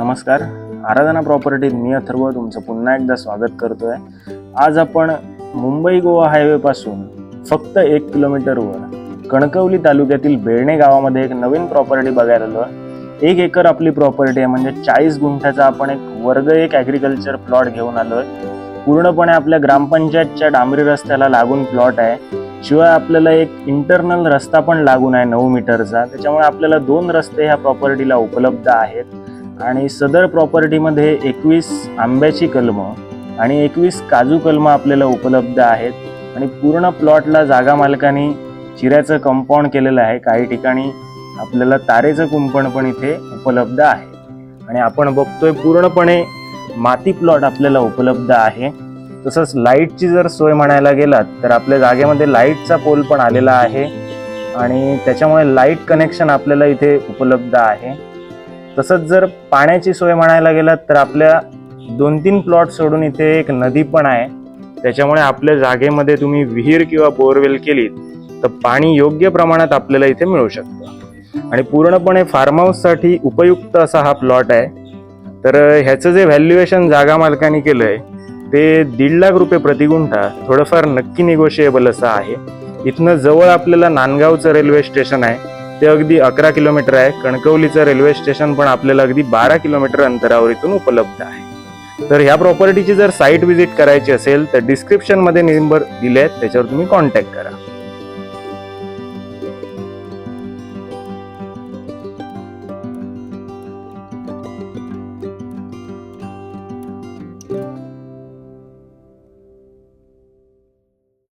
नमस्कार. आराधना प्रॉपर्टीत मी अथर्व तुमचं पुन्हा एकदा स्वागत करतो आहे आज आपण मुंबई गोवा हायवेपासून फक्त एक किलोमीटरवर कणकवली तालुक्यातील बेळणे गावामध्ये एक नवीन प्रॉपर्टी बघायला आलो. एक एकर आपली प्रॉपर्टी आहे म्हणजे चाळीस गुंठ्याचा आपण एक वर्ग एक ॲग्रिकल्चर प्लॉट घेऊन आलो आहे पूर्णपणे आपल्या ग्रामपंचायतच्या डांबरी रस्त्याला लागून प्लॉट आहे. शिवाय आपल्याला एक इंटरनल रस्ता पण लागून आहे नऊ मीटरचा त्याच्यामुळे आपल्याला दोन रस्ते ह्या प्रॉपर्टीला उपलब्ध आहेत. आणि सदर प्रॉपर्टीमध्ये एकवीस आंब्याची कलमं आणि एकवीस काजू कलमं आपल्याला उपलब्ध आहेत. आणि पूर्ण प्लॉटला जागा मालकांनी चिऱ्याचं कंपाऊंड केलेलं आहे. काही ठिकाणी आपल्याला तारेचं कुंपण पण इथे उपलब्ध आहे. आणि आपण बघतोय पूर्णपणे माती प्लॉट आपल्याला उपलब्ध आहे. तसंच लाईटची जर सोय म्हणायला गेलात तर आपल्या जागेमध्ये लाईटचा पोल पण आलेला आहे. आणि त्याच्यामुळे लाइट कनेक्शन आपल्याला इथे उपलब्ध आहे. तसंच जर पाण्याची सोय म्हणायला गेलात तर आपल्या दोन तीन प्लॉट सोडून इथे एक नदी पण आहे. त्याच्यामुळे आपल्या जागेमध्ये तुम्ही विहीर किंवा बोरवेल केलीत तर पाणी योग्य प्रमाणात आपल्याला इथे मिळू शकतं. आणि पूर्णपणे फार्म हाऊससाठी उपयुक्त असा हा प्लॉट आहे. तर ह्याचं जे व्हॅल्युएशन जागा मालकाने केलं आहे ते दीड लाख रुपये प्रति गुंठा थोडंफार नक्की निगोशिएबल असं आहे. इथनं जवळ आपल्याला नांदगावचं रेल्वे स्टेशन आहे. ते अगदी अकरा किलोमीटर आहे. कणकवलीचं रेल्वे स्टेशन पण आपल्याला अगदी बारा किलोमीटर अंतरावर इथून उपलब्ध आहे. तर ह्या प्रॉपर्टीची जर साईट व्हिजिट करायची असेल तर डिस्क्रिप्शनमध्ये नंबर दिले आहेत त्याच्यावर तुम्ही कॉन्टॅक्ट करा.